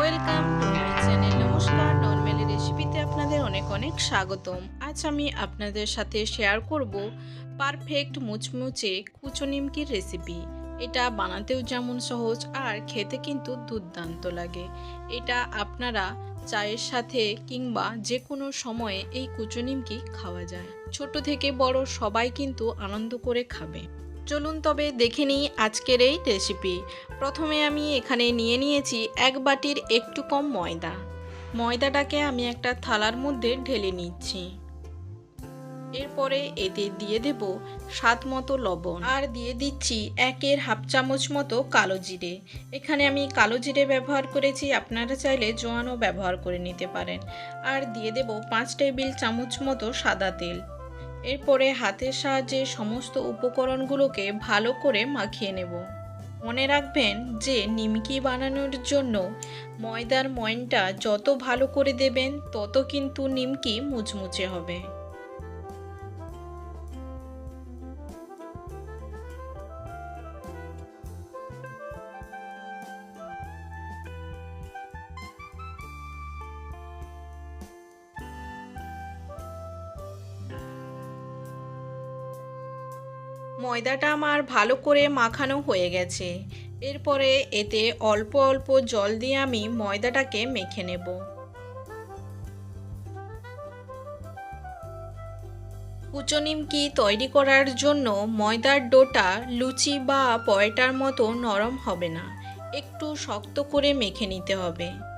Welcome to my channel, নমস্কার। Normally রেসিপিতে আপনাদের অনেক অনেক স্বাগতম। আজ আমি আপনাদের সাথে শেয়ার করব পারফেক্ট মুচমুচে কুচো নিমকির রেসিপি। এটা বানাতেও যেমন সহজ আর খেতে কিন্তু দুর্দান্ত লাগে। এটা আপনারা চায়ের সাথে কিংবা যে কোনো সময়ে এই কুচো নিমকি খাওয়া যায়। ছোট থেকে বড় সবাই কিন্তু আনন্দ করে খাবে। চলুন তবে দেখে নিই আজকের এই রেসিপি প্রথমে আমি এখানে নিয়ে নিয়েছি এক বাটির একটু কম ময়দা। ময়দাটাকে আমি একটা থালার মধ্যে ঢেলে নিচ্ছি। এরপরে এতে দিয়ে দেব স্বাদ মতো লবণ। আর দিয়ে দিচ্ছি একের হাফ চামচ মতো কালো জিরে। এখানে আমি কালো জিরে ব্যবহার করেছি, আপনারা চাইলে জোয়ানও ব্যবহার করে নিতে পারেন। আর দিয়ে দেব পাঁচ টেবিল চামচ মতো সাদা তেল। এরপরে হাতের সাহায্যে সমস্ত উপকরণগুলোকে ভালো করে মাখিয়ে নেব। মনে রাখবেন যে নিমকি বানানোর জন্য ময়দার ময়নটা যত ভালো করে দেবেন, তত কিন্তু নিমকি মুচমুচে হবে। ময়দাটা আমার ভালো করে মাখানো হয়ে গেছে। এরপরে এতে অল্প অল্প জল দিয়ে আমি ময়দাটাকে মেখে নেব। কুচো নিমকি তৈরি করার জন্য ময়দার ডোটা লুচি বা পয়টার মতো নরম হবে না। একটু শক্ত করে মেখে নিতে হবে।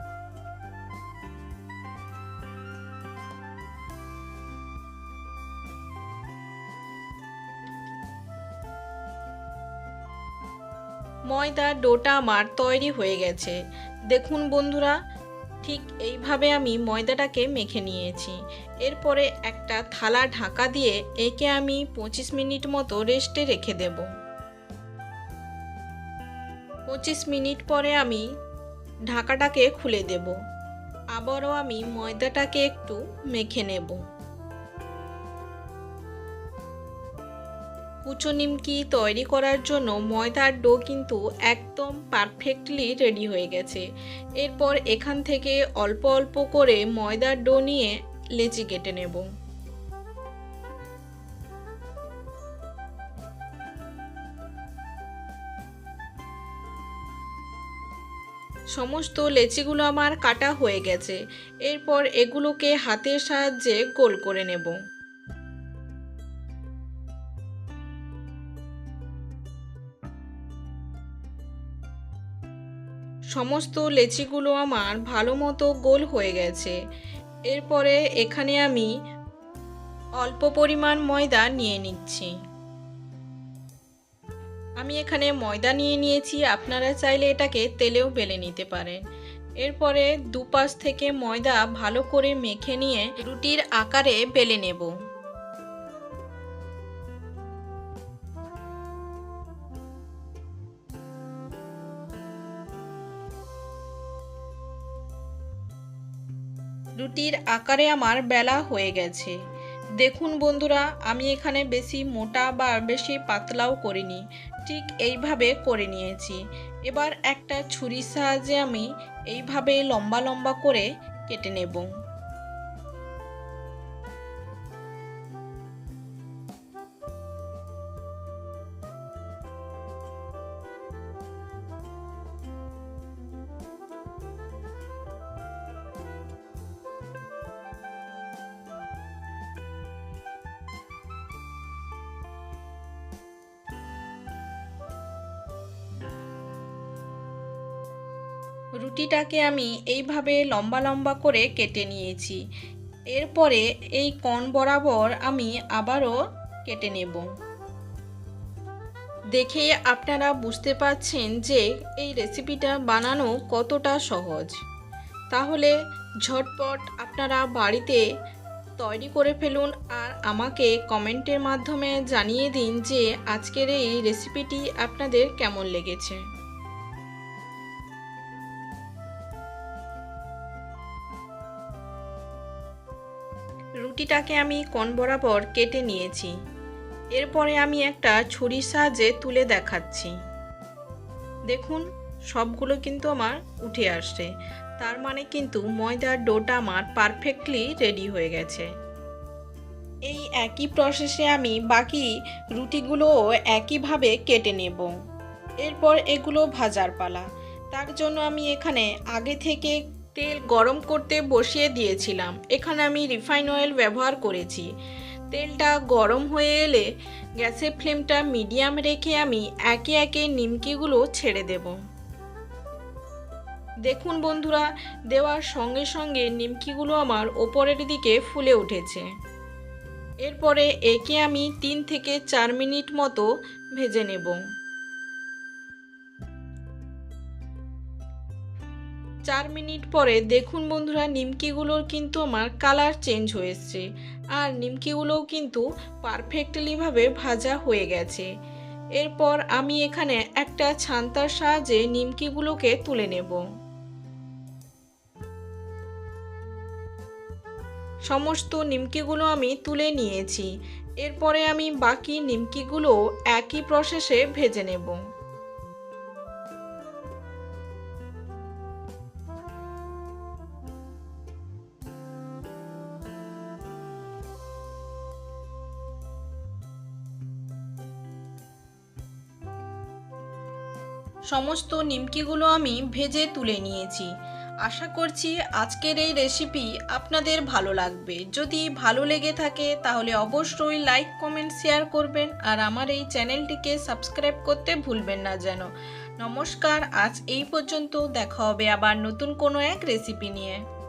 ময়দার ডোটা আমার তৈরি হয়ে গেছে। দেখুন বন্ধুরা, ঠিক এইভাবে আমি ময়দাটাকে মেখে নিয়েছি। এরপরে একটা থালা ঢাকা দিয়ে একে আমি পঁচিশ মিনিট মতো রেস্টে রেখে দেব। পঁচিশ মিনিট পরে আমি ঢাকাটাকে খুলে দেব। আবারও আমি ময়দাটাকে একটু মেখে নেব। কুচো নিমকি তৈরি করার জন্য ময়দার ডো কিন্তু একদম পারফেক্টলি রেডি হয়ে গেছে। এরপর এখান থেকে অল্প অল্প করে ময়দার ডো নিয়ে লেচি কেটে নেব। সমস্ত লেচিগুলো আমার কাটা হয়ে গেছে। এরপর এগুলোকে হাতের সাহায্যে গোল করে নেব। সমস্ত লেচিগুলো আমার ভালো মতো গোল হয়ে গেছে। এরপরে এখানে আমি অল্প পরিমাণ ময়দা নিয়ে নিচ্ছি। আমি এখানে ময়দা নিয়ে নিয়েছি, আপনারা চাইলে এটাকে তেলেও বেলে নিতে পারেন। এরপরে দুপাশ থেকে ময়দা ভালো করে মেখে নিয়ে রুটির আকারে বেলে নেব। রুটির আকারে আমার বেলা হয়ে গেছে। দেখুন বন্ধুরা, আমি এখানে বেশি মোটা বা বেশি পাতলাও করিনি, ঠিক এইভাবে করে নিয়েছি। এবার একটা ছুরির সাহায্যে আমি এইভাবে লম্বা লম্বা করে কেটে নেব। রুটিটাকে আমি এইভাবে লম্বা লম্বা করে কেটে নিয়েছি। এরপরে এই কণ বরাবর আমি আবারও কেটে নেব। দেখে আপনারা বুঝতে পারছেন যে এই রেসিপিটা বানানো কতটা সহজ। তাহলে ঝটপট আপনারা বাড়িতে তৈরি করে ফেলুন আর আমাকে কমেন্টের মাধ্যমে জানিয়ে দিন যে আজকের এই রেসিপিটি আপনাদের কেমন লেগেছে। রুটিটাকে আমি কোন বরাবর কেটে নিয়েছি। এরপরে আমি একটা ছুরির সাহায্যে তুলে দেখাচ্ছি। দেখুন, সবগুলো কিন্তু আমার উঠে আসছে। তার মানে কিন্তু ময়দার ডোটা আমার পারফেক্টলি রেডি হয়ে গেছে। এই একই প্রসেসে আমি বাকি রুটিগুলোও একইভাবে কেটে নেব। এরপর এগুলো ভাজার পালা। তার জন্য আমি এখানে আগে থেকে তেল গরম করতে বসিয়ে দিয়েছিলাম। এখানে আমি রিফাইন অয়েল ব্যবহার করেছি। তেলটা গরম হয়ে এলে গ্যাসের ফ্লেমটা মিডিয়াম রেখে আমি একে একে নিমকিগুলো ছেড়ে দেব। দেখুন বন্ধুরা, দেওয়ার সঙ্গে সঙ্গে নিমকিগুলো আমার ওপরের দিকে ফুলে উঠেছে। এরপরে একে আমি তিন থেকে চার মিনিট মতো ভেজে নেব। চার মিনিট পরে দেখুন বন্ধুরা, নিমকিগুলোর কিন্তু আমার কালার চেঞ্জ হয়েছে আর নিমকিগুলোও কিন্তু পারফেক্টলিভাবে ভাজা হয়ে গেছে। এরপর আমি এখানে একটা ছান্তার সাহায্যে নিমকিগুলোকে তুলে নেব। সমস্ত নিমকিগুলো আমি তুলে নিয়েছি। এরপরে আমি বাকি নিমকিগুলো একই প্রসেসে ভেজে নেব। সমস্ত নিমকিগুলো আমি ভেজে তুলে নিয়েছি। আশা করছি আজকের এই রেসিপি আপনাদের ভালো লাগবে। যদি ভালো লেগে থাকে তাহলে অবশ্যই লাইক, কমেন্ট, শেয়ার করবেন আর আমার এই চ্যানেলটিকে সাবস্ক্রাইব করতে ভুলবেন না যেন। নমস্কার, আজ এই পর্যন্ত দেখা হবে আবার নতুন কোনো এক রেসিপি নিয়ে।